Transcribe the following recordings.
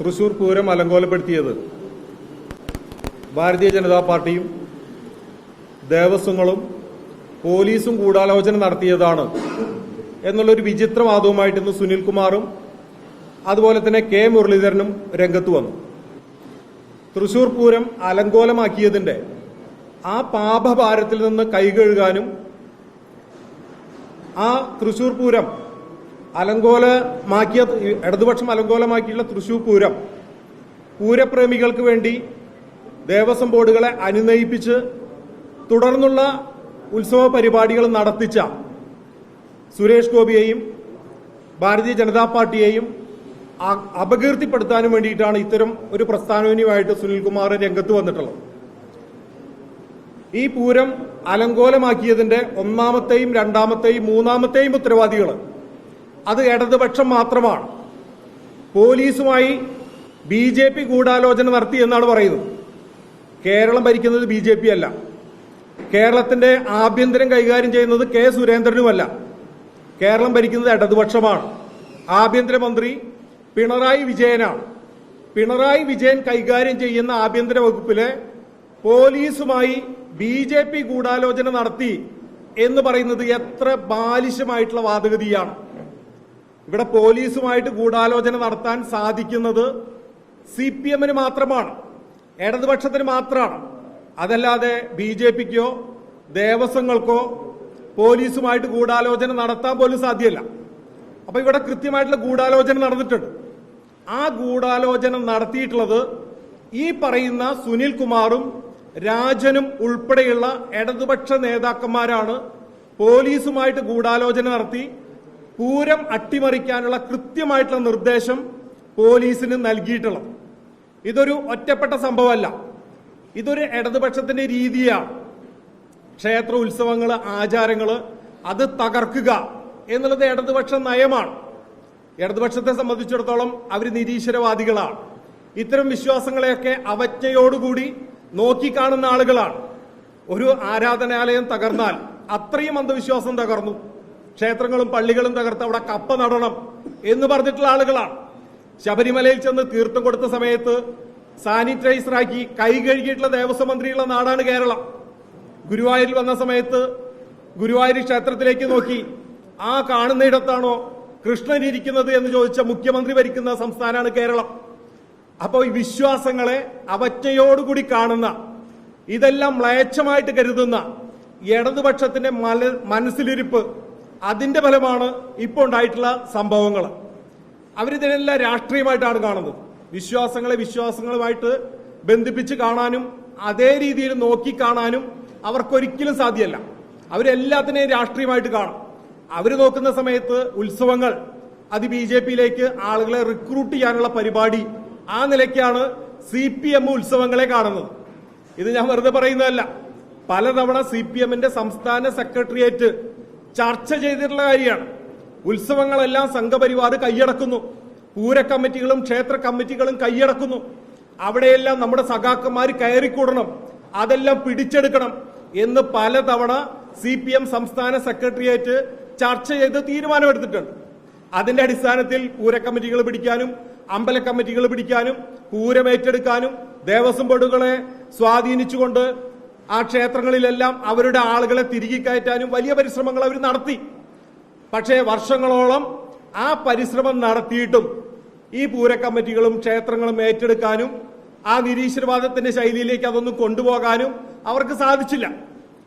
തൃശൂർ പൂരം അലങ്കോലപ്പെടുത്തിയത് ഭാരതീയ ജനതാ പാർട്ടിയും ദേവസ്വങ്ങളും പോലീസും ഗൂഢാലോചന നടത്തിയതാണ് എന്നുള്ളൊരു വിചിത്ര വാദവുമായിട്ട് ഇന്ന് സുനിൽകുമാറും അതുപോലെ തന്നെ കെ മുരളീധരനും രംഗത്ത് വന്നു. തൃശൂർ പൂരം അലങ്കോലമാക്കിയതിന്റെ ആ പാപഭാരത്തിൽ നിന്ന് കൈകഴുകാനും ആ തൃശൂർ പൂരം അലങ്കോലമാക്കിയ ഇടതുപക്ഷം അലങ്കോലമാക്കിയുള്ള തൃശൂർ പൂരം. പൂരപ്രേമികൾക്ക് വേണ്ടി ദേവസ്വം ബോർഡുകളെ അനുനയിപ്പിച്ച് തുടർന്നുള്ള ഉത്സവ പരിപാടികൾ നടത്തിച്ച സുരേഷ് ഗോപിയെയും ഭാരതീയ ജനതാ പാർട്ടിയെയും അപകീർത്തിപ്പെടുത്താനും വേണ്ടിയിട്ടാണ് ഇത്തരം ഒരു പ്രസ്ഥാനവുമായിട്ട് സുനിൽകുമാർ രംഗത്ത് വന്നിട്ടുള്ളത്. ഈ പൂരം അലങ്കോലമാക്കിയതിന്റെ ഒന്നാമത്തെയും രണ്ടാമത്തെയും മൂന്നാമത്തെയും ഉത്തരവാദികൾ അത് ഇടതുപക്ഷം മാത്രമാണ്. പോലീസുമായി ബി ജെ പി ഗൂഢാലോചന നടത്തി എന്നാണ് പറയുന്നത്. കേരളം ഭരിക്കുന്നത് ബി ജെ പി അല്ല. കേരളത്തിന്റെ ആഭ്യന്തരം കൈകാര്യം ചെയ്യുന്നത് കെ സുരേന്ദ്രനുമല്ല. കേരളം ഭരിക്കുന്നത് ഇടതുപക്ഷമാണ്. ആഭ്യന്തരമന്ത്രി പിണറായി വിജയനാണ്. പിണറായി വിജയൻ കൈകാര്യം ചെയ്യുന്ന ആഭ്യന്തര വകുപ്പിലെ പോലീസുമായി ബി ജെ പി ഗൂഢാലോചന നടത്തി എന്ന് പറയുന്നത് എത്ര ബാലിശമായിട്ടുള്ള വാദഗതിയാണ്. ഇവിടെ പോലീസുമായിട്ട് ഗൂഢാലോചന നടത്താൻ സാധിക്കുന്നത് സി പി എമ്മിന് മാത്രമാണ്. ഇടതുപക്ഷത്തിന് മാത്രമാണ്. അതല്ലാതെ ബി ജെ പിക്കോ ദേവസ്വങ്ങൾക്കോ പോലീസുമായിട്ട് ഗൂഢാലോചന നടത്താൻ പോലും സാധ്യമല്ല അപ്പൊ ഇവിടെ കൃത്യമായിട്ടുള്ള ഗൂഢാലോചന നടന്നിട്ടുണ്ട്. ആ ഗൂഢാലോചന നടത്തിയിട്ടുള്ളത് ഈ പറയുന്ന സുനിൽ കുമാറും രാജനും ഉൾപ്പെടെയുള്ള ഇടതുപക്ഷ നേതാക്കന്മാരാണ് പോലീസുമായിട്ട് ഗൂഢാലോചന നടത്തി പൂരം അട്ടിമറിക്കാനുള്ള കൃത്യമായിട്ടുള്ള നിർദ്ദേശം പോലീസിന് നൽകിയിട്ടുള്ളത്. ഇതൊരു ഒറ്റപ്പെട്ട സംഭവമല്ല. ഇതൊരു ഇടതുപക്ഷത്തിന്റെ രീതിയാണ്. ക്ഷേത്ര ഉത്സവങ്ങൾ ആചാരങ്ങൾ അത് തകർക്കുക എന്നുള്ളത് ഇടതുപക്ഷ നയമാണ്. ഇടതുപക്ഷത്തെ സംബന്ധിച്ചിടത്തോളം അവർ നിരീശ്വരവാദികളാണ്. ഇത്തരം വിശ്വാസങ്ങളെയൊക്കെ അവജ്ഞയോടുകൂടി നോക്കിക്കാണുന്ന ആളുകളാണ്. ഒരു ആരാധനാലയം തകർന്നാൽ അത്രയും അന്ധവിശ്വാസം തകർന്നു. ക്ഷേത്രങ്ങളും പള്ളികളും തകർത്ത് അവിടെ കപ്പ നടണം എന്ന് പറഞ്ഞിട്ടുള്ള ആളുകളാണ്. ശബരിമലയിൽ ചെന്ന് തീർത്ഥം കൊടുത്ത സമയത്ത് സാനിറ്റൈസറാക്കി കൈ കഴുകിയിട്ടുള്ള ദേവസ്വം മന്ത്രിയുള്ള നാടാണ് കേരളം. ഗുരുവായൂരിൽ വന്ന സമയത്ത് ഗുരുവായൂർ ക്ഷേത്രത്തിലേക്ക് നോക്കി ആ കാണുന്നയിടത്താണോ കൃഷ്ണൻ ഇരിക്കുന്നത്? എന്ന് ചോദിച്ച മുഖ്യമന്ത്രി ഭരിക്കുന്ന സംസ്ഥാനമാണ് കേരളം. അപ്പോൾ ഈ വിശ്വാസങ്ങളെ അവജ്ഞയോടുകൂടി കാണുന്ന ഇതെല്ലാം മ്ലേച്ഛമായിട്ട് കരുതുന്ന ഇടതുപക്ഷത്തിന്റെ മനസ്സിലിരിപ്പ് അതിന്റെ ഫലമാണ് ഇപ്പോൾ ഉണ്ടായിട്ടുള്ള സംഭവങ്ങൾ അവരിതിനെല്ലാം രാഷ്ട്രീയമായിട്ടാണ് കാണുന്നത്. വിശ്വാസങ്ങളെ വിശ്വാസങ്ങളുമായിട്ട് ബന്ധിപ്പിച്ച് കാണാനും അതേ രീതിയിൽ നോക്കി കാണാനും അവർക്കൊരിക്കലും സാധ്യമല്ല. അവരെല്ലാത്തിനെയും രാഷ്ട്രീയമായിട്ട് കാണും. അവർ നോക്കുന്ന സമയത്ത് ഉത്സവങ്ങൾ അത് ബി ജെ പിയിലേക്ക് ആളുകളെ റിക്രൂട്ട് ചെയ്യാനുള്ള പരിപാടി ആ നിലയ്ക്കാണ് സി പി എം ഉത്സവങ്ങളെ കാണുന്നത്. ഇത് ഞാൻ വെറുതെ പറയുന്നതല്ല. പലതവണ സി പി എമ്മിന്റെ സംസ്ഥാന സെക്രട്ടേറിയറ്റ് ചർച്ച ചെയ്തിട്ടുള്ള കാര്യമാണ്. ഉത്സവങ്ങളെല്ലാം സംഘപരിവാർ കൈയടക്കുന്നു. പൂര കമ്മിറ്റികളും ക്ഷേത്ര കമ്മിറ്റികളും കൈയടക്കുന്നു. അവിടെയെല്ലാം നമ്മുടെ സഖാക്കന്മാർ കയറിക്കൂടണം. അതെല്ലാം പിടിച്ചെടുക്കണം എന്ന് പലതവണ സി പി എം സംസ്ഥാന സെക്രട്ടേറിയറ്റ് ചർച്ച ചെയ്ത് തീരുമാനമെടുത്തിട്ടുണ്ട്. അതിന്റെ അടിസ്ഥാനത്തിൽ പൂര കമ്മിറ്റികൾ പിടിക്കാനും അമ്പല കമ്മിറ്റികൾ പിടിക്കാനും പൂരമേറ്റെടുക്കാനും ദേവസ്വം ബോർഡുകളെ സ്വാധീനിച്ചുകൊണ്ട് ആ ക്ഷേത്രങ്ങളിലെല്ലാം അവരുടെ ആളുകളെ തിരികെ കയറ്റാനും വലിയ പരിശ്രമങ്ങൾ അവർ നടത്തി. പക്ഷേ വർഷങ്ങളോളം ആ പരിശ്രമം നടത്തിയിട്ടും ഈ പൂര കമ്മിറ്റികളും ക്ഷേത്രങ്ങളും ഏറ്റെടുക്കാനും ആ നിരീശ്വരവാദത്തിന്റെ ശൈലിയിലേക്ക് അതൊന്നും കൊണ്ടുപോകാനും അവർക്ക് സാധിച്ചില്ല.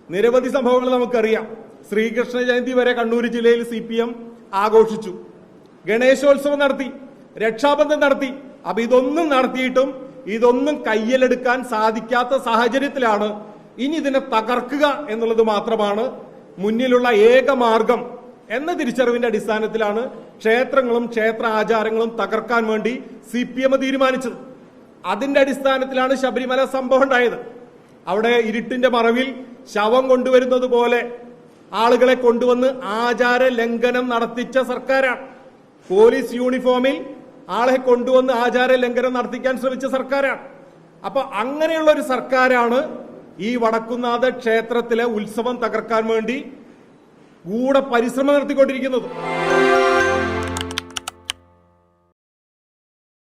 നിരവധി സംഭവങ്ങൾ നമുക്കറിയാം. ശ്രീകൃഷ്ണ ജയന്തി വരെ കണ്ണൂർ ജില്ലയിൽ സി പി എം ആഘോഷിച്ചു. ഗണേശോത്സവം നടത്തി. രക്ഷാബന്ധം നടത്തി. അപ്പൊ ഇതൊന്നും നടത്തിയിട്ടും ഇതൊന്നും കയ്യിലെടുക്കാൻ സാധിക്കാത്ത സാഹചര്യത്തിലാണ് ഇനി ഇതിനെ തകർക്കുക എന്നുള്ളത് മാത്രമാണ് മുന്നിലുള്ള ഏക മാർഗം എന്ന തിരിച്ചറിവിന്റെ അടിസ്ഥാനത്തിലാണ് ക്ഷേത്രങ്ങളും ക്ഷേത്ര ആചാരങ്ങളും തകർക്കാൻ വേണ്ടി സി പി എം തീരുമാനിച്ചത്. അതിന്റെ അടിസ്ഥാനത്തിലാണ് ശബരിമല സംഭവം ഉണ്ടായത്. അവിടെ ഇരുട്ടിന്റെ മറവിൽ ശവം കൊണ്ടുവരുന്നത് പോലെ ആളുകളെ കൊണ്ടുവന്ന് ആചാര ലംഘനം നടത്തിച്ച സർക്കാരാണ്. പോലീസ് യൂണിഫോമിൽ ആളെ കൊണ്ടുവന്ന് ആചാര ലംഘനം നടത്തിക്കാൻ ശ്രമിച്ച സർക്കാരാണ്. അപ്പൊ അങ്ങനെയുള്ള ഒരു സർക്കാരാണ് ഈ വടക്കുന്നാഥ ക്ഷേത്രത്തിലെ ഉത്സവം തകർക്കാൻ വേണ്ടി കൂടെ പരിശ്രമം നടത്തിക്കൊണ്ടിരിക്കുന്നത്.